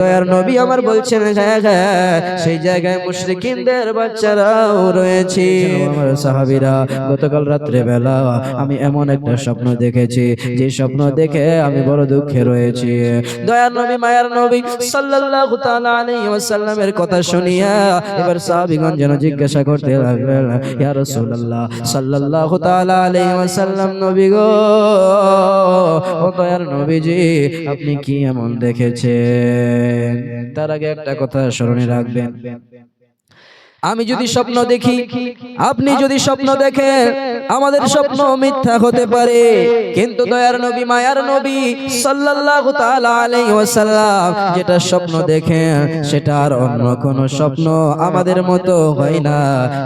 দয়ার নবী আমার বলছেন হ্যাঁ হ্যাঁ সেই জায়গায় মুশরিকিনদের বাচ্চারাও রয়েছে। আমার সাহাবীরা গতকাল রাত্রে বেলা আমি এমন একটা স্বপ্ন দেখেছি। যে স্বপ্ন দেখে আমি বড় দুঃখে রয়েছি। দয়ার নবী মায়ার নবী সাল্লাল্লাহু তাআলা আলাইহি ওয়াসাল্লামের কথা শুনিয়া এবার সাহাবীগণ যেন জিজ্ঞাসা করতে লাগলেন ইয়া রাসূলুল্লাহ সাল্লাল্লাহু তাআলা আলাইহি ওয়াসাল্লাম নবী গো ও দয়ার নবীজি আপনি কি এমন দেখেছেন? তার আগে একটা কথা স্মরণে রাখবেন। আমি যদি স্বপ্ন দেখি আপনি যদি স্বপ্ন দেখেন আমাদের স্বপ্ন মিথ্যা হতে পারে। কিন্তু দয়ার নবী মায়ার নবী সাল্লাল্লাহু তাআলা আলাইহি ওয়াসাল্লাম যেটা স্বপ্ন দেখেন সেটা আর অন্য কোন স্বপ্ন আমাদের মতো হয় না।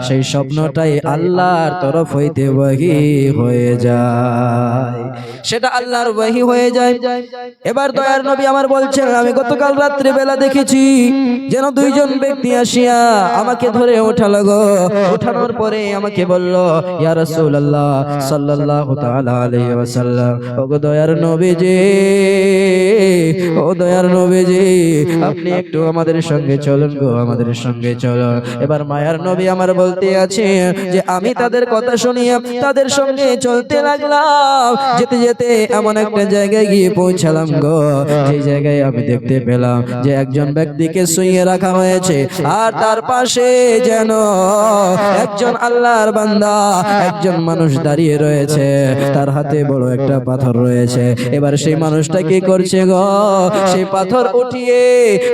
সেই স্বপ্নটাই আল্লাহর তরফ হইতে ওয়াহি হয়ে যায়। সেটা আল্লাহর ওয়াহি হয়ে যায়। এবার দয়ার নবী আমার বলছেন আমি গতকাল রাত্রে বেলা দেখেছি যেন দুইজন ব্যক্তি আসিয়া আমাকে ধরে ওঠালো গো। ওঠানোর পরে আমাকে বলল, ইয়া রাসূলুল্লাহ সাল্লাল্লাহু তাআলা আলাইহি ওয়াসাল্লাম ও গো দয়ার নবীজি ও দয়ার নবীজি, আপনি একটু আমাদের সঙ্গে চলুন গো, আমাদের সঙ্গে চলুন। এবার মায়ার নবী আমার বলতে আছে যে, আমি তাদের কথা শুনিয়ে তাদের সঙ্গে চলতে লাগলাম। যেতে যেতে এমন একটা জায়গায় গিয়ে পৌঁছালাম গো। সেই জায়গায় আমি দেখতে পেলাম যে, একজন ব্যক্তিকে শুইয়ে রাখা হয়েছে, আর তার পাশে যেন একজন আল্লাহর বান্দা, একজন মানুষ দাঁড়িয়ে রয়েছে। তার হাতে বড় একটা পাথর রয়েছে। এবার সেই মানুষটা কি করছে গো? সেই পাথর উঠিয়ে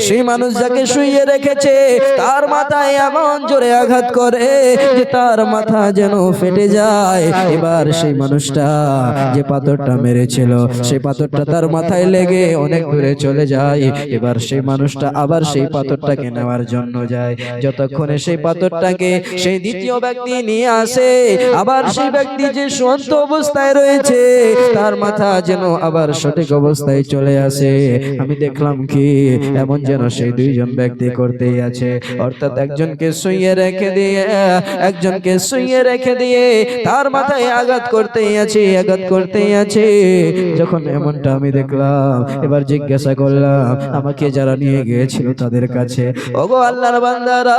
সেই মানুষ যাকে শুইয়ে রেখেছে, তার মাথায় এমন জোরে আঘাত করে যে তার মাথা যেন ফেটে যায়। এবার সেই মানুষটা যে পাথরটা মেরেছিল, সেই পাথরটা তার মাথায় লেগে অনেক দূরে চলে যায়। এবার সেই মানুষটা আবার সেই পাথরটাকে নেওয়ার জন্য যায়। যতক্ষণে সেই পাথরটাকে সেই দ্বিতীয় ব্যক্তি নিয়ে আসে। আবার সেই ব্যক্তি যে শান্ত অবস্থায় রয়েছে তার মাথা যেন আবার সঠিক অবস্থায় চলে আসে। আমি দেখলাম কি এমন যেন সেই দুইজন ব্যক্তি করতেই আছে। অর্থাৎ একজনকে শুইয়ে রেখে দিয়ে একজনকে শুইয়ে রেখে দিয়ে তার মাথায় আঘাত করতেই আছে আঘাত করতেই আছে। যখন এমনটা আমি দেখলাম এবার জিজ্ঞাসা করলাম আমাকে যারা নিয়ে গিয়েছিল তাদের কাছে ওগো আল্লাহর বান্দারা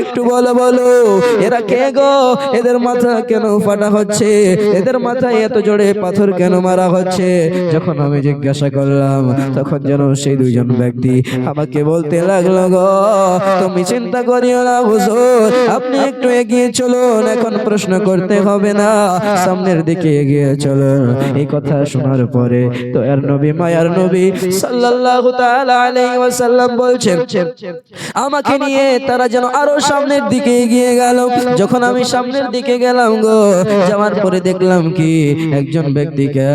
একটু বলো বলো, এরা কে গো? এদের মাথা কেন ফাটা হচ্ছে? এদের মাথায় এত জোরে পাথর কেন মারা হচ্ছে? যখন আমি জিজ্ঞাসা করলাম, তখন যেন সেই দুইজন ব্যক্তি আমাকে বলতে লাগল, গো, তুমি চিন্তা করিও না, হুজুর, আপনি একটু এগিয়ে চলুন, এখন প্রশ্ন করতে হবে না, সামনের দিকে এগিয়ে চলুন। এই কথা শোনার পরে তো এর নবী, মায়ার নবী সাল্লাল্লাহু তাআলা আলাইহি ওয়াসাল্লাম বলছেন, আমাকে নিয়ে তারা যেন আরও সামনের দিকে এগিয়ে গেল। যখন আমি সামনের দিকে গেলাম গো যাওয়ার পরে দেখলাম কি একজন ব্যক্তিকে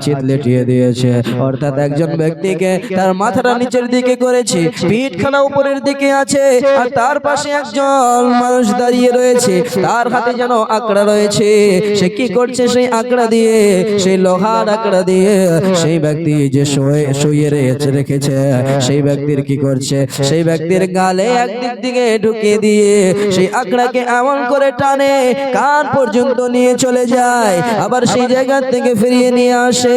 চিত লেটিয়ে দিয়েছে। অর্থাৎ একজন ব্যক্তিকে তার মাথাটা নিচের দিকে করেছে। পিঠখানা উপরের দিকে আছে। আর তার পাশে একজন মানুষ দাঁড়িয়ে রয়েছে। তার হাতে যেন আকড়া রয়েছে। সে কি করছে সেই আকড়া দিয়ে? সেই লোহার আকড়া দিয়ে সেই ব্যক্তি যে শুয়ে- শুয়ে রয়েছে রেখেছে সেই ব্যক্তির কি করছে? সেই ব্যক্তির গালে একদিক দিকে ঢুকিয়ে দিয়ে সেই আকড়াকে এমন করে টানে কান পর্যন্ত নিয়ে চলে যায়। আবার সেই জায়গা থেকে ফিরিয়ে নিয়ে আসে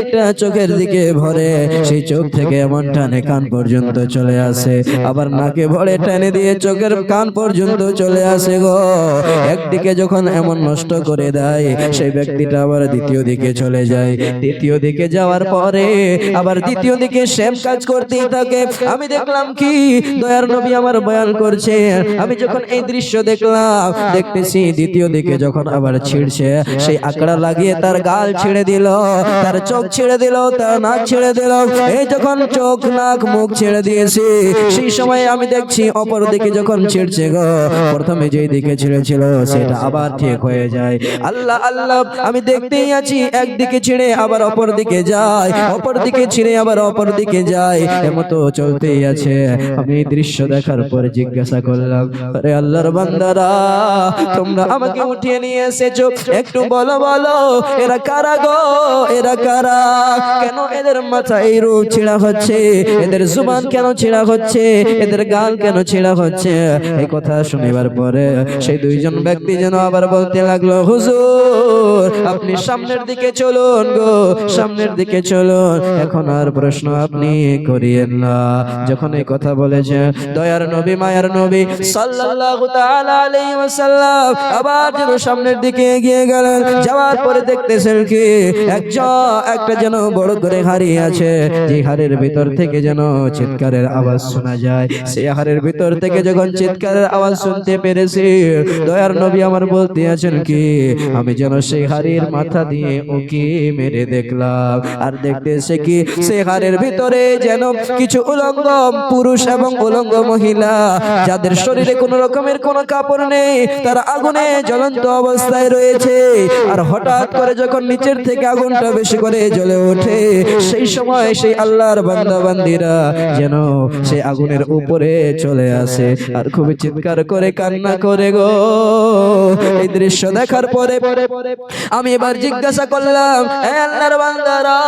একটা চোখের দিকে ভরে সেই চোখ থেকে এমন টানে কান পর্যন্ত চলে আসে। আবার নাকে ভরে টানে দিয়ে চোখের কান পর্যন্ত চলে আসে গো। একদিকে যখন এমন নষ্ট করে দেয় সেই ব্যক্তিটা আবার দ্বিতীয় দিকে চলে যায় দ্বিতীয় দিকে যাওয়ার পরে আবার দ্বিতীয় দিকে সেম কাজ করতেই থাকে আমি দেখলাম কি দয়ার নবী আমার বয়ান করছে। আমি যখন এই দৃশ্য দেখলাম, দেখতেছি দ্বিতীয় দিকে যখন আবার ছিঁড়ছে, সেই আকড়া লাগিয়ে তার গাল ছেড়ে দিল, তার চোখ ছেড়ে দিল, তার নাক ছেড়ে দিল। এই যখন চোখ, নাক, মুখ ছেড়ে দিয়েছে, সেই সময় আমি দেখছি অপর দিকে যখন ছিঁড়ছে গো, প্রথমে যেই দিকে ছিঁড়েছিল, সেটা আবার ঠিক হয়ে যায়। আল্লাহ আল্লাহ, আমি দেখতেই আছি, একদিকে ছিঁড়ে আবার অপর দিকে যায়, অপর দিকে ছিঁড়ে আবার অপর দিকে যায়, এমতো চলতেই আছে। আমি এই দৃশ্য দেখার পরে জিজ্ঞাসা করলাম, আরে আল্লাহর বান্দারা, তোমরা আমাকে উঠিয়ে নিয়ে এসেছ। একটু বলো বলো, এরা কারা গো? এরা কারা? কেন এদের মাথায় রূপ ছিঁড়া হচ্ছে? এদের জুবান কেন ছিঁড়া হচ্ছে? এদের গাল কেন ছিঁড়া হচ্ছে? এই কথা শুনিবার পরে সেই দুইজন ব্যক্তি যেন আবার বলতে লাগল, হুজুর, আপনি সামনের দিকে চলুন গো, সামনের দিকে চলুন। এখন আর প্রশ্ন আপনি করিয়েন না। যখন এই কথা বলেছে, দয়ার নবী, মায়ার নবী সাল্লাল্লাহু তাআলা আলাইহি ওয়াসাল্লাম আবার যেন সামনের দিকে এগিয়ে গেলেন, যাওয়ার পরে দেখতেছেন কি একজন একটা যেন বড় করে হাড়ি আছে, যে হাড়ের ভিতর থেকে যেন চিৎকারের আওয়াজ শোনা যায়। সেই হাড়ের ভিতর থেকে যখন চিৎকারের আওয়াজ শুনতে পেরেছি, দয়ার নবী আমার বলতে আছেন কি, আমি যেন সেই হাড়ির মাথা দিয়ে উকি মেরে দেখলাম। আর দেখতেছে কি, সেই হাড়ের ভিতরে যেন কিছু উলঙ্গ পুরুষ এবং উলঙ্গ মহিলা যাদের শরীরে কোনো রকমের কোনো কাপড় নেই, তারা আগুনে জ্বলন্ত অবস্থায় রয়েছে। আর হঠাৎ করে যখন নিচের থেকে আগুনটা বেশি করে জ্বলে ওঠে, সেই সময় সেই আল্লাহর বান্দা বান্দিরা যেন সেই আগুনের উপরে চলে আসে। আর খুবই চিৎকার করে কান্না করে গো। এই দৃশ্য দেখার পরে আমি এবার জিজ্ঞাসা করলাম, "এ আল্লাহর বান্দারা,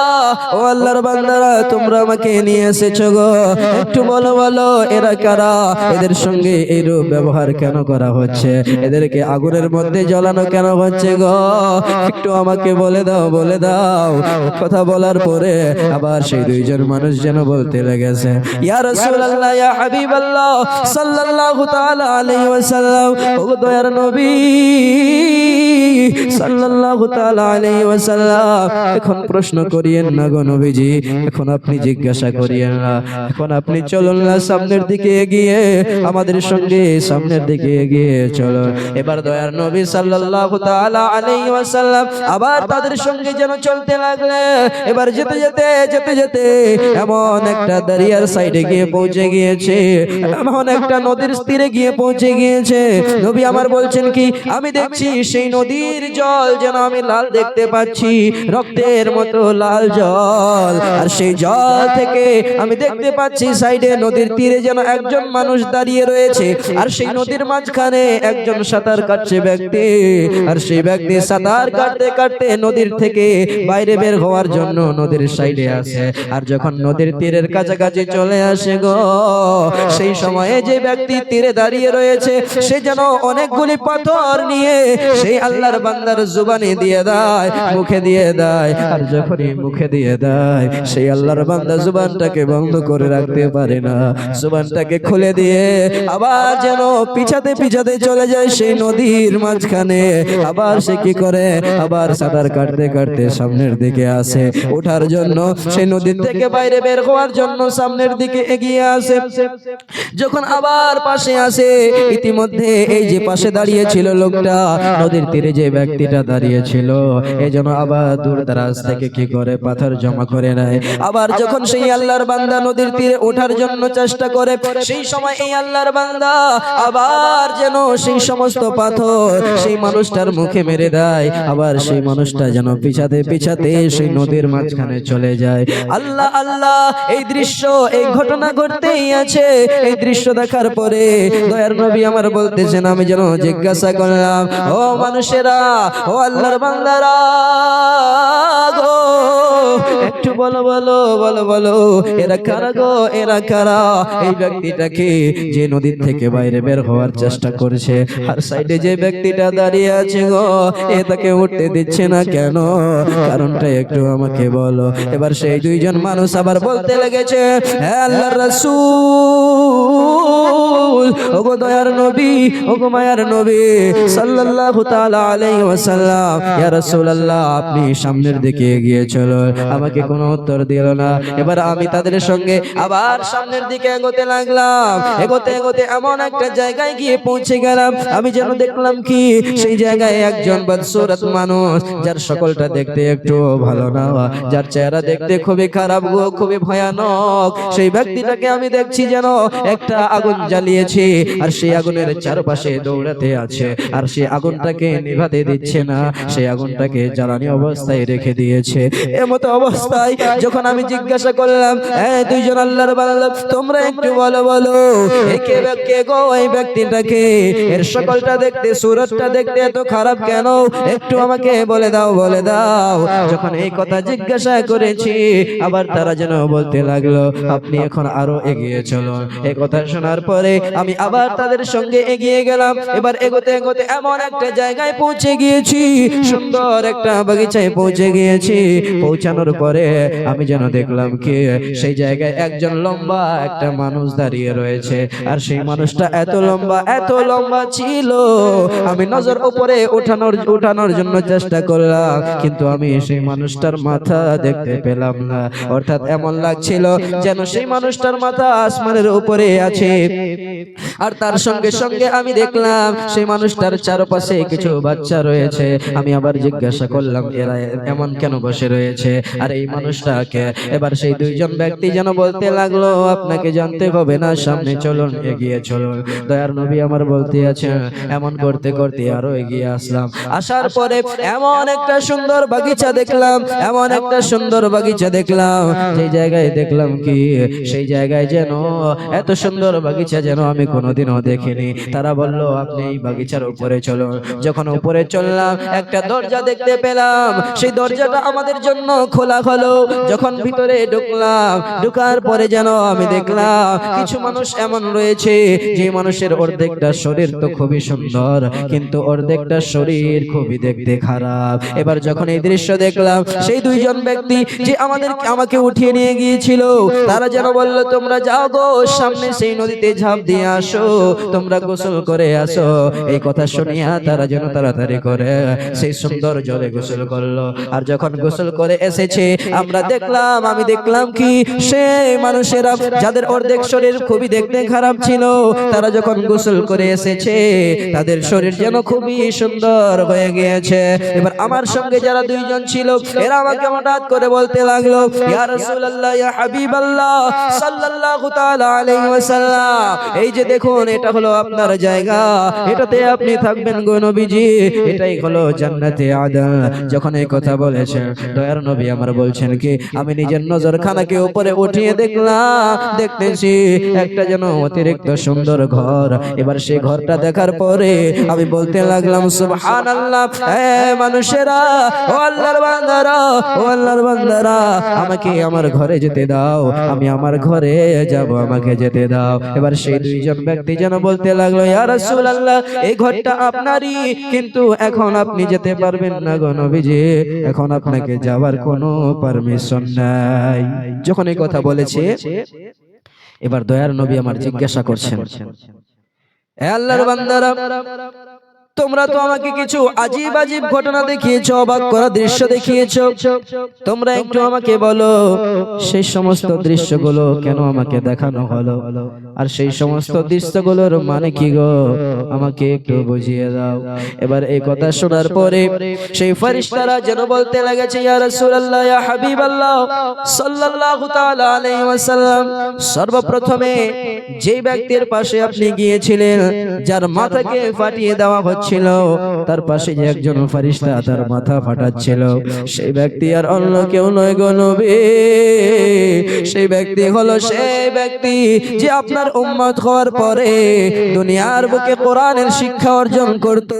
ও আল্লাহর বান্দারা, তোমরা আমাকে নিয়ে এসেছ গো? একটু বলো বলো, এরা কারা? এদের সঙ্গে এইরূপ ব্যবহার কেন করা হচ্ছে? এদেরকে আগুনের মধ্যে জ্বলানো কেন হচ্ছে গো? একটু আমাকে বলে দাও বলে দাও। কথা বলার পরে আবার সেই দুইজন মানুষ যেন বলতে লেগেছে, ইয়া ইয়া হাবিবাল্লাহ, সাল্লাল্লাহু তাআলা আলাইহি ওয়াসাল্লাম, ও দয়ার নবী, সাল্লাল্লাহু তাআলা আলাইহি ওয়াসাল্লাম, এখন প্রশ্ন করিয়েন না গো নবীজি, এখন আপনি জিজ্ঞাসা করিয়েন না, এখন আপনি চলুন না সামনের দিকে এগিয়ে আমাদের সঙ্গে সামনের দিকে এগিয়ে চলো। এবার দয়ার নবী সাল্লাল্লাহু তাআলা আলাইহি ওয়াসাল্লাম আবার তাদের সঙ্গে যেন চলতে লাগলে। এবার যেতে যেতে যেতে যেতে এমন একটা দরিয়ার সাইডে গিয়ে পৌঁছে গিয়েছে। এমন একটা নদীর তীরে গিয়ে পৌঁছে গিয়েছে। নবী আমার বলছেন কি আমি দেখছি সেই নদীর জল যেন আমি লাল দেখতে পাচ্ছি। রক্তের মতো লাল জল। আর সেই জল থেকে আমি দেখতে পাচ্ছি সাইডে নদীর তীরে যেন একজন মানুষ দাঁড়িয়ে রয়েছে, আর সেই নদীর মাঝখানে একজন সাঁতার কাটছে ব্যক্তি, আর সেই ব্যক্তি সাঁতার কাটতে কাটতে নদীর থেকে বাইরে বের হওয়ার জন্য নদীর সাইডে আসে আর যখন নদীর তীরের কাছাকাছি চলে আসে গো, সেই সময়ে যে ব্যক্তি তীরে দাঁড়িয়ে রয়েছে, সে যেন অনেকগুলি পাথর নিয়ে সেই আল্লাহর বান্দার জুবানি দিয়ে দেয়, মুখে দিয়ে দেয়, আর যখনই মুখে দিয়ে দেয়, সেই আল্লাহর বান্দা জুবানটাকে বন্ধ করে রাখতে পারে না। জুবানটাকে খুলে দিয়ে আবার যেন পিছাতে পিছাতে চলে যায় সেই নদীর মাঝখানে। আবার সে কি করে? আবার সাঁতার কাটতে কাটতে সামনের দিকে আসে। ওঠার জন্য সেই নদীর থেকে বাইরে বের হওয়ার জন্য সামনের দিকে এগিয়ে আসে। যখন আবার পাশে আসে ইতিমধ্যে এই যে পাশে দাঁড়িয়ে ছিল লোকটা নদীর তীরে যে ব্যক্তিটা দাঁড়িয়ে ছিল এই জন্য আবার দূর দারাজ থেকে কি করে পাথর জমা করে নেয়। আবার যখন সেই আল্লাহর বান্দা নদীর তীরে ওঠার জন্য চেষ্টা করে সেই সময় এই আল্লাহর বান্দা আবার যেন সেই সমস্ত পাথর সেই মানুষটার মুখে মেরে দেয়, আবার সেই মানুষটা যেন পিছাতে পিছাতে সেই নদীর মাঝখানে চলে যায়। আল্লাহ আল্লাহ, এই দৃশ্য, এই ঘটনা ঘটতেই আছে। এই দৃশ্য দেখার পরে দয়ার নবী আমার বলতেছেন, আমি যেন জিজ্ঞাসা করলাম, ও মানুষেরা, ও আল্লাহর বান্দারা গো একটু বলো বলো বলো বলো, এরা কারা গো, এরা কারা? এই ব্যক্তিটাকে যে নদীর থেকে বাইরে বের হওয়ার চেষ্টা করছে, আর সাইডে যে ব্যক্তিটা দাঁড়িয়ে আছে গো, এ তাকে উঠতে দিচ্ছে না কেন? কারণটা একটু আমাকে বলো। এবার সেই দুইজন মানুষ আবার বলতে লেগেছে হ্যাঁ আল্লাহ রাসূল, ওগো দয়ার নবী, ওগো মায়ার নবী, সাল্লাল্লাহু তাআলা আলাইহি ওয়াসাল্লাম, ইয়া রাসূলুল্লাহ, আপনি সামনের দিকে এগিয়ে চলো আমাকে কোনো উত্তর দিল না। এবার আমি তাদের সঙ্গে আবার সামনের দিকে এগোতে লাগলাম। এগোতে এগোতে এমন একটা জায়গায় গিয়ে পৌঁছে গেলাম। আমি যেন দেখলাম কি, সেই জায়গায় একজন বদসুরত মানুষ, যার সকলটা দেখতে একটু ভালো না। যার চেহারা দেখতে খুবই খারাপ গো, খুবই ভয়ানক। সেই ব্যক্তিটাকে আমি দেখছি যেন একটা আগুন জ্বালিয়েছে, আর সেই আগুনের চারপাশে দৌড়াতে আছে। আর সেই আগুনটাকে নিভাতে দিচ্ছে না সেই আগুনটাকে জ্বালানি অবস্থায় রেখে দিয়েছে। এমত মতো অবস্থায় যখন আমি জিজ্ঞাসা করলাম হ্যাঁ দুইজন আল্লাহর বান্দা তোমরা একটু বলো বলো এ কে ব্যক্তি গো এই ব্যক্তিটাকে এর সকলটা দেখতে সুরতটা দেখতে এত খারাপ কেন? একটু আমাকে বলে দাও বলে দাও। যখন এই কথা জিজ্ঞাসা করেছি আবার তারা যেন বলতে লাগল আপনি এখন আরও এগিয়ে চলুন। এই কথা শোনার পরে আমি আবার তাদের সঙ্গে এগিয়ে গেলাম। এবার এগোতে এগোতে এমন একটা জায়গায় পৌঁছে গিয়েছি। সুন্দর একটা বাগিচায় পৌঁছে গিয়েছি পৌঁছানোর পরে আমি যেন দেখলাম কি সেই জায়গায় একজন লম্বা একটা মানুষ দাঁড়িয়ে রয়েছে। আর সেই মানুষটা এত লম্বা এত লম্বা ছিল। আমি নজর উপরে ওঠানোর উঠানোর জন্য চেষ্টা করলাম। কিন্তু আমি সেই মানুষটার মাথা দেখতে পেলাম না। অর্থাৎ এমন লাগছিল যেন সেই মানুষটার মাথা আসমানের উপরে আছে। আর তার সঙ্গে সঙ্গে আমি দেখলাম সেই মানুষটার চারপাশে কিছু বাচ্চা রয়েছে। আমি আবার জিজ্ঞাসা করলাম এরা এমন কেন বসে রয়েছে আর এই মানুষটাকে এবার সেই দুইজন ব্যক্তি যেন বলতে লাগল আপনাকে জানতে হবে না সামনে চলুন এগিয়ে চলুন। দয়ার নবী আমার বলতে আছে এমন করতে করতে আরও এগিয়ে আসলাম। আসার পরে এমন একটা সুন্দর বাগিচা দেখলাম এমন একটা সুন্দর বাগিচা দেখলাম সেই জায়গায় দেখলাম কি সেই জায়গায় যেন এত সুন্দর বাগিচা যেন আমি কোনোদিনও দেখিনি। তারা বলল আপনি এই বাগিচার উপরে চলুন। যখন উপরে চললাম একটা দরজা দেখতে পেলাম সেই দরজাটা আমাদের জন্য খোলা হলো যখন ভিতরে ঢুকলাম ঢুকার পরে যেন আমি দেখলাম কিছু মানুষ এমন রয়েছে যে মানুষের অর্ধেকটা শরীর তো খুবই সুন্দর কিন্তু অর্ধেকটা শরীর খুবই দেখতে খারাপ। এবার যখন এই দৃশ্য দেখলাম সেই দুইজন ব্যক্তি যে আমাদের আমাকে উঠিয়ে নিয়ে গিয়েছিল তারা যেন বলল তোমরা যাও গো সামনে সেই নদীতে ঝাঁপ দিয়ে আসো তোমরা গোসল করে আসো এই কথা শুনিয়া তারা যেন তাড়াতাড়ি করে সেই সুন্দর জলে গোসল করল আর যখন গোসল করে এসেছে। আমরা দেখলাম আমি দেখলাম কি সেই মানুষেরা যাদের অর্ধেক শরীর খুবই দেখতে খারাপ ছিল তারা যখন গোসল করে এসেছে তাদের শরীর যেন খুবই সুন্দর হয়ে গিয়েছে। এবার আমার সঙ্গে যারা দুইজন ছিল এরা আমাকে হঠাৎ করে বলতে লাগল ইয়া রাসূলুল্লাহ ইয়া হাবিবাল্লাহ সাল্লাল্লাহু তাআলা আলাইহি ওয়াসাল্লাম। এই যে দেখুন এটা হলো আপনার জায়গা এটাতে আপনি থাকবেন গো নবীজি এটাই হলো জান্নাতে আদন যখন এই কথা বলেছেন দয়ার নবী আমার বলছেন কি আমি নিজের নজরখানাকে উপরে উঠিয়ে দেখলাম দেখতেছি একটা যেন অতিরিক্ত সুন্দর ঘর। এবার সেই ঘরটা দেখার পরে আমি বলতে লাগলাম সুবহানাল্লাহ এ মানুষেরা ও আল্লাহর বান্দারা ও আল্লাহর বান্দারা আমাকে আমার ঘরে যেতে দাও আমি আমার ঘরে যাব আমাকে যেতে দাও। এবার সেই দুইজন ব্যক্তি যেন বলতে লাগল ইয়া রাসূলুল্লাহ এই ঘরটা আপনারই কিন্তু এখন আপনি যেতে পারবেন না গো নবীজি এখন আপনাকে যাওয়ার কোনো পারমিশন নাই। যখন এই কথা বলেছে এবার দয়ার নবী আমার জিজ্ঞাসা করছেন আল্লাহর বান্দারা তোমরা তো আমাকে কিছু আজিব আজিব ঘটনা দেখিয়েছো, অবাক করা দৃশ্য দেখিয়েছো। তোমরা একটু আমাকে বলো, সেই সমস্ত দৃশ্যগুলো কেন আমাকে দেখানো হলো? আর সেই সমস্ত দৃশ্যগুলোর মানে কি গো? আমাকে একটু বুঝিয়ে দাও। এবার এই কথা শোনার পরে সেই ফেরেশতারা যেন বলতে লেগেছে, ইয়া রাসূলুল্লাহ, ইয়া হাবিবাল্লাহ, সাল্লাল্লাহু তাআলা আলাইহি ওয়াসাল্লাম, সর্বপ্রথমে যে ব্যক্তির পাশে আপনি গিয়েছিলেন, যার মাথাকে ফাটিয়ে দেওয়া হচ্ছিল তার পাশে যে একজন ফেরেশতা তার মাথা ফাটাচ্ছিল। সেই ব্যক্তি আর অন্য কেউ নয় গো নবী। সেই ব্যক্তি হলো সেই ব্যক্তি যে আপনার উম্মত হওয়ার পরে দুনিয়ার বুকে কোরআনের শিক্ষা অর্জন করত।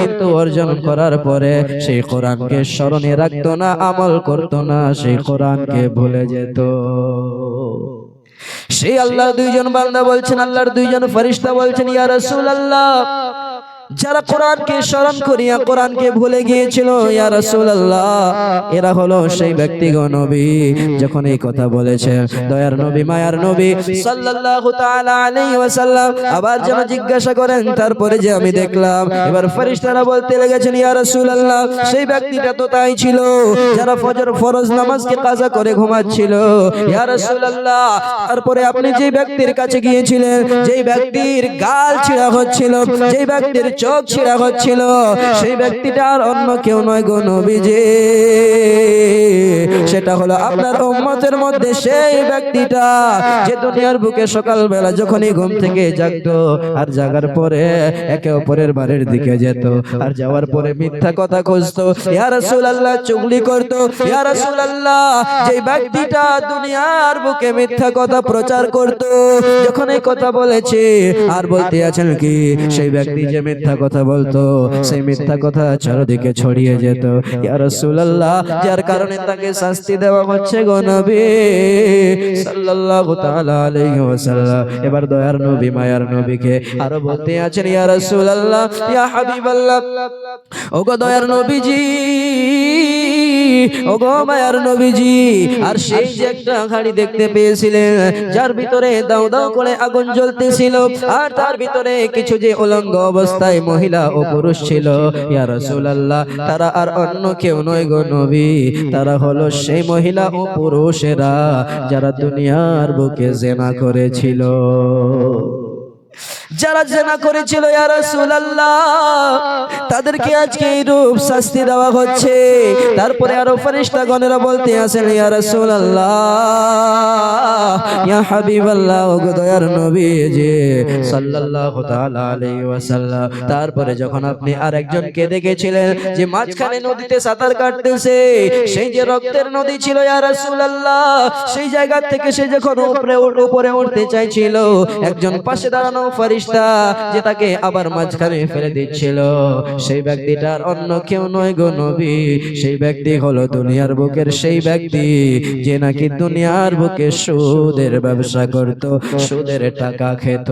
কিন্তু অর্জন করার পরে সেই কোরআনকে স্মরণে রাখতো না আমল করতো না সেই কোরআনকে ভুলে যেত। সেই আল্লাহ দুইজন বান্দা বলছেন আল্লাহর দুইজন ফরিস্তা বলছেন ইয়া রাসূলুল্লাহ যারা কোরআনকে স্মরণ করিয়া কোরআনকে ভুলে গিয়েছিল, ইয়া রাসূলুল্লাহ, এরা হলো সেই ব্যক্তিগণ নবী, যখন এই কথা বলেছে। দয়ার নবী, মায়ার নবী সাল্লাল্লাহু তাআলা আলাইহি ওয়াসাল্লাম আবার যেন জিজ্ঞাসা করেন, তারপরে যে আমি দেখলাম, এবার ফেরেশতারা বলতে লেগেছেন, ইয়া রাসূলুল্লাহ, সেই ব্যক্তিটা তো তাই ছিল, যারা ফজর ফরজ নামাজকে কাজা করে ঘুমাচ্ছিল। ইয়া রাসূলুল্লাহ, তারপরে আপনি যে ব্যক্তির কাছে গিয়েছিলেন, যেই ব্যক্তির গাল ছিঁড়া হচ্ছিল, যেই ব্যক্তির চোখ ছিঁড়া হচ্ছিল। সেই ব্যক্তিটা আর অন্য কেউ নয় গো নবীজি। সেটা হলো আপনার উম্মতের মধ্যে সেই ব্যক্তিটা যে দুনিয়ার বুকে সকালবেলা যখনই ঘুম থেকে জাগতো আর জাগার পরে একে অপরের বাড়ির দিকে যেত আর যাওয়ার পরে মিথ্যা কথা খুঁজতো। ইয়া রাসূলুল্লাহ, চুগলি করতো। ইয়া রাসূলুল্লাহ যে ব্যক্তিটা দুনিয়ার বুকে মিথ্যা কথা প্রচার করত যখন এই কথা বলেছে আর বলতে আছেন কি, সেই ব্যক্তি যে মিথ্যা কথা বলতো সেই মিথ্যা কথা চারদিকে ছড়িয়ে যেত। ইয়া রাসূলুল্লাহ যার কারণে তাকে শাস্তি দেওয়া হচ্ছে গো নবী। সাল্লাল্লাহু তাআলা আলাইহি ওয়াসাল্লাম। এবার দয়ার নবী মায়ার নবীকে আরও বলতে আছেন ইয়া রাসূলুল্লাহ ইয়া হাবিবাল্লাহ। ওগো দয়ার নবীজি ওগো মায়ার নবীজি আর সেই যে একটা হাড়ি দেখতে পেয়েছিলেন যার ভিতরে দাও দাও করে আগুন জ্বলতেছিল আর তার ভিতরে কিছু যে উলঙ্গ অবস্থায় মহিলা ও পুরুষ ছিল। ইয়া রাসূলুল্লাহ, তারা আর অন্য কেউ নয় গো নবী। তারা হলো সেই মহিলা ও পুরুষেরা যারা দুনিয়ার বুকে জেনা করেছিল। যারা জেনা করেছিল তাদেরকে আজকে এই রূপ শাস্তি দেওয়া হচ্ছে। তারপরে আরও ফেরেশতাগণেরা বলতে আছেন ইয়া রাসূলুল্লাহ, ইয়া হাবিবাল্লাহ ও দয়ার নবী ওয়াসাল্লাম। তারপরে যখন আপনি আরেকজনকে দেখেছিলেন যে মাঝখানে নদীতে সাঁতার কাটতেছে, সেই যে রক্তের নদী ছিল সেই জায়গা থেকে সে যখন উপরে উঠতে চাইছিল, একজন পাশে দাঁড়ানো ফেরেশতা যে তাকে আবার মাঝখানে ফেলে দিচ্ছিল। সেই ব্যক্তিটার অন্য কেউ নয় গো নবী। সেই ব্যক্তি হলো দুনিয়ার বুকের সেই ব্যক্তি যে নাকি দুনিয়ার বুকে সুদের ব্যবসা করত সুদের টাকা খেত।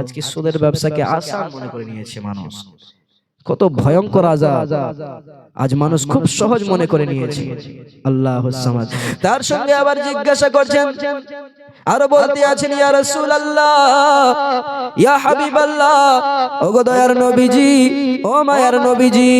আজকে সুদের ব্যবসাকে আসান মনে করে নিয়েছে মানুষ। কত ভয়ঙ্কর আজাদ আজ মানুষ খুব সহজ মনে করে নিয়েছে। আল্লাহ তার সঙ্গে আবার জিজ্ঞাসা করছেন, আরও বলতে আছেন, ইয়া রাসূলুল্লাহ, ইয়া হাবিবাল্লাহ, ওগো দয়ার নবীজি, ও মায়ার নবীজি,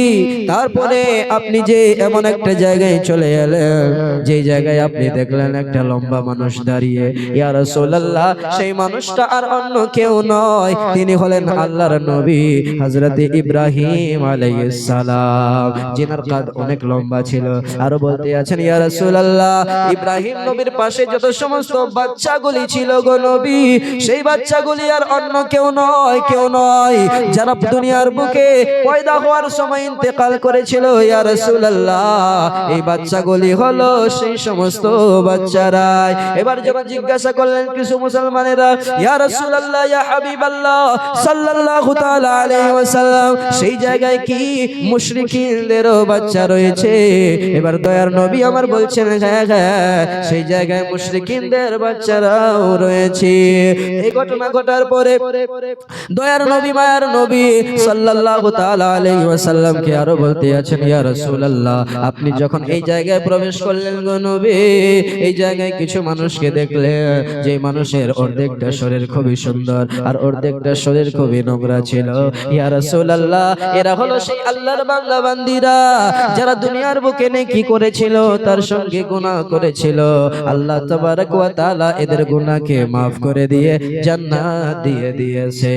তারপরে আপনি যে এমন একটা জায়গায় চলে এলেন, যে জায়গায় আপনি দেখলেন একটা লম্বা মানুষ দাঁড়িয়ে, ইয়া রাসূলুল্লাহ, সেই মানুষটা আর অন্য কেউ নয়, তিনি হলেন আল্লাহর নবী, হযরত ইব্রাহিম আলাইহিস সালাম। যিনার কাদ অনেক লম্বা ছিল। আরও বলতে আছেন ইয়া রাসূলুল্লাহ ইব্রাহিম নবীর পাশে যত সমস্ত বাচ্চাগুলি ছিল গো নবী সেই বাচ্চাগুলি আর অন্য কেউ নয় কেউ নয় যারা দুনিয়ার বুকে পয়দা হওয়ার সময় ইন্তেকাল করেছিল ইয়া রাসূলুল্লাহ এই বাচ্চাগুলি হলো সেই সমস্ত বাচ্চারাই। এবার যখন জিজ্ঞাসা করলেন কিছু মুসলমানেরা ইয়া রাসূলুল্লাহ ইয়া হাবিবাল্লাহ সাল্লাল্লাহু তাআলা আলাইহি ওয়াসাল্লাম সেই জায়গায় কি মুশরিকিনদেরও বাচ্চা রয়েছে। এবার দয়ার নবী আমার বলছেন হ্যাঁ হ্যাঁ সেই জায়গায় মুশরিকিনদের বাচ্চারাও রয়েছে। এই ঘটনা ঘটার পরে দয়ার নবী, মায়ার নবী সাল্লাল্লাহু তাআলা আলাইহি ওয়াসাল্লামকে আরও বলতে আছেন, ইয়া রাসূলুল্লাহ, আপনি যখন এই জায়গায় প্রবেশ করলেন গো নবী, এই জায়গায় কিছু মানুষকে দেখলে যে মানুষের অর্ধেকটা শরীর খুবই সুন্দর আর অর্ধেকটা শরীর খুবই নোংরা ছিল। ইয়া রাসূলুল্লাহ, এরা হলো সেই আল্লাহর বান্দা বান্দিরা যারা দুনিয়ার বুকে নেকি করেছিল, তার সঙ্গে গুনাহ করেছিল। আল্লাহ তাবারক ওয়া তাআলা এদের গুনাহকে maaf করে দিয়ে জান্নাত দিয়ে দিয়েছে।